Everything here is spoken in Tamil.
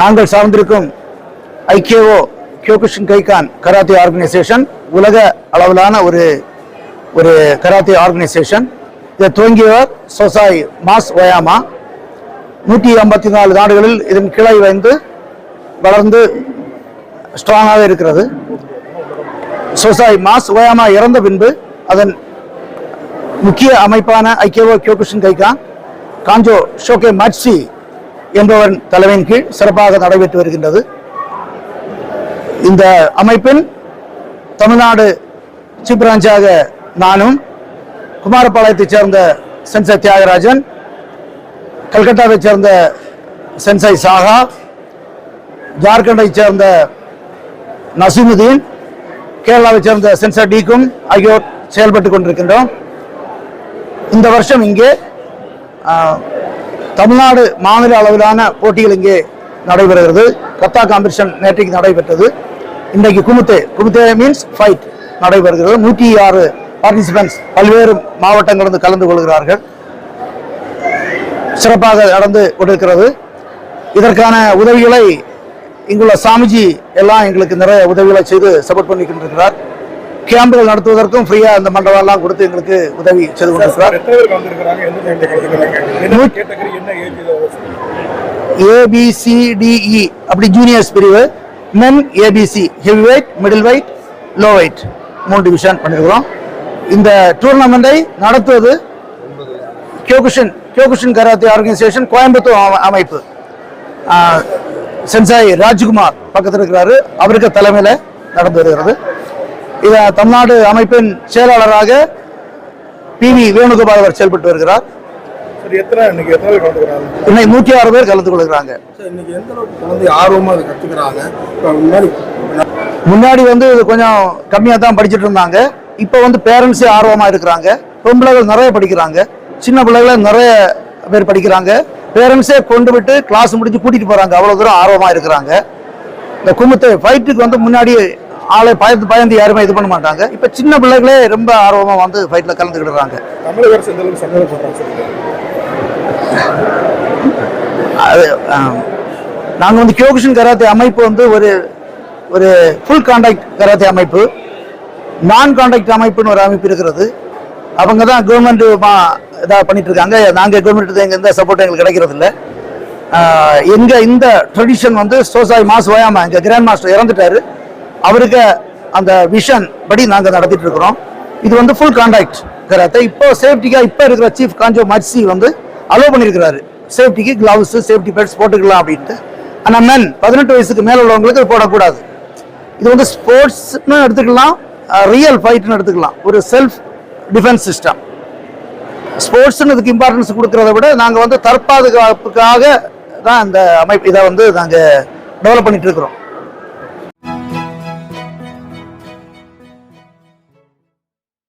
நாங்கள் சார்ந்திருக்கும் Ikkyo Kyokushin Kaikan karate organisation உலக அளவிலான ஒரு ஒரு கராத்தே ஆர்கனைசேஷன். இதை துவங்கியவர் சொசாய் மாஸ் ஒயாமா. நூற்றி ஐம்பத்தி நாலு நாடுகளில் இதன் கிளை வந்து வளர்ந்து ஸ்ட்ராங்காக இருக்கிறது. சொசாய் மாஸ் ஒயாமா இறந்த பின்பு அதன் முக்கிய அமைப்பான ஐக்கியவோ கியோகுஷின் கைகான் காஞ்சோ ஷோகே மட்சி என்பவரின் தலைமையின் கீழ் சிறப்பாக நடைபெற்று வருகின்றது. இந்த அமைப்பின் தமிழ்நாடு சீப் பிரான்ச்சாக நானும் குமாரபாளையத்தைச் சேர்ந்த சென்சை தியாகராஜன் கல்கட்டாவைச் சேர்ந்த சென்சை சாகா ஜார்க்கண்டைச் சேர்ந்த நசீமுதீன் கேரளாவைச் சேர்ந்த சென்சர் டீக்கும் ஆகியோர் செயல்பட்டு கொண்டிருக்கின்றோம். இந்த வருஷம் இங்கே தமிழ்நாடு மாநில அளவிலான போட்டிகள் இங்கே நடைபெறுகிறது. கத்தா காம்படிஷன் நேற்றைக்கு நடைபெற்றது. இன்றைக்கு குமுத்தே குமுத்தே மீன்ஸ் ஃபைட் நடைபெறுகிறது. நூற்றி ஆறு பார்ட்டிசிபென்ட்ஸ் பல்வேறு மாவட்டங்களிலிருந்து கலந்து கொள்கிறார்கள். சிறப்பாக நடந்து கொண்டிருக்கிறது. இதற்கான உதவிகளை இங்குள்ள சாமிஜி எல்லாம் எங்களுக்கு நிறைய உதவிகளை செய்து சப்போர்ட் பண்ணி கொண்டிருக்கிறார் கேம்புகள் நடத்துவதற்கும் ஃப்ரீயாக இந்த மண்டபம் எல்லாம் கொடுத்து எங்களுக்கு உதவி செய்து கொண்டிருக்கிறார். A B C D E அப்படி ஜூனியர்ஸ் பிரிவு. Men A B C heavy weight middle weight low weight மூணு டிவிஷன் பண்ணியிருக்கிறோம் இந்த டூர்னமெண்ட்டை நடத்துவது Kyokushin Kyokushin karate organisation Coimbatore அம- அமைப்பு. சென்சாய் ராஜ்குமார் பக்கத்தில் இருக்கிறாரு அவருக்கு தலைமையில் நடந்து வருகிறது. இதை தமிழ்நாடு அமைப்பின் செயலாளராக பி வி வேணுகோபால் அவர் செயல்பட்டு வருகிறார். இன்னைக்கு நூற்றி ஆறு பேர் கலந்து கொள்கிறாங்க முன்னாடி வந்து கொஞ்சம் கம்மியாக தான் படிச்சுட்டு இருந்தாங்க. இப்போ வந்து பேரண்ட்ஸே ஆர்வமாக இருக்கிறாங்க. பொம்பளைகள் நிறைய படிக்கிறாங்க. சின்ன பிள்ளைகளை நிறைய பேர் படிக்கிறாங்க. பேரண்ட்ஸே கொண்டு விட்டு கிளாஸ் முடிச்சு கூட்டிகிட்டு போகிறாங்க அவ்வளோ தூரம் ஆர்வமாக இருக்கிறாங்க. இந்த குமுத்து ஃபைட்டுக்கு வந்து முன்னாடி ஆளை பயந்து பயந்து யாருமே இது பண்ண மாட்டாங்க. இப்போ சின்ன பிள்ளைகளே ரொம்ப ஆர்வமாக வந்து ஃபைட்டில் கலந்துக்கிடுறாங்க. தமிழக அரசு எந்த அளவுக்கு நாங்கள் வந்து கியோகுஷன் கராத்தே அமைப்பு வந்து ஒரு ஒரு ஃபுல் கான்டாக்ட் கராத்தே அமைப்பு. நான் கான்டாக்ட் அமைப்புன்னு ஒரு அமைப்பு இருக்கிறது. அவங்க தான் கவர்மெண்ட் இதாக பண்ணிட்டு இருக்காங்க. நாங்கள் கவர்மெண்ட் எங்க எந்த சப்போர்ட் எங்களுக்கு கிடைக்கிறது இல்லை எங்க இந்த ட்ரெடிஷன் வந்து சோசாய் மாஸ் ஓயாமா எங்க கிராண்ட் மாஸ்டர் இறந்துட்டாரு. அவருக்கு அந்த விஷன் படி நாங்கள் நடத்திட்டு இருக்கிறோம். இது வந்து ஃபுல் கான்டாக்ட் கராத்தே. இப்போ சேஃப்டிக்காக இப்போ இருக்கிற சீஃப் காஞ்சோ மர்சி வந்து அலோவ் பண்ணியிருக்கிறாரு சேஃப்டிக்கு கிளவுஸ் சேஃப்டி பேட்ஸ் போட்டுக்கலாம் அப்படின்ட்டு. ஆனால் மென் பதினெட்டு வயசுக்கு மேலே உள்ளவங்களுக்கு போடக்கூடாது. இது வந்து ஸ்போர்ட்ஸ்னு எடுத்துக்கலாம் ரியல் ஃபைட்னு எடுத்துக்கலாம். ஒரு செல்ஃப் டிஃபென்ஸ் சிஸ்டம் ஸ்போர்ட்ஸ்னு இதுக்கு இம்பார்ட்டன்ஸ் கொடுக்கறத விட நாங்கள் வந்து தற்பாதுகாப்புக்காக தான் இந்த அமைப்பு இதை வந்து நாங்கள் டெவலப் பண்ணிட்டு இருக்கிறோம்.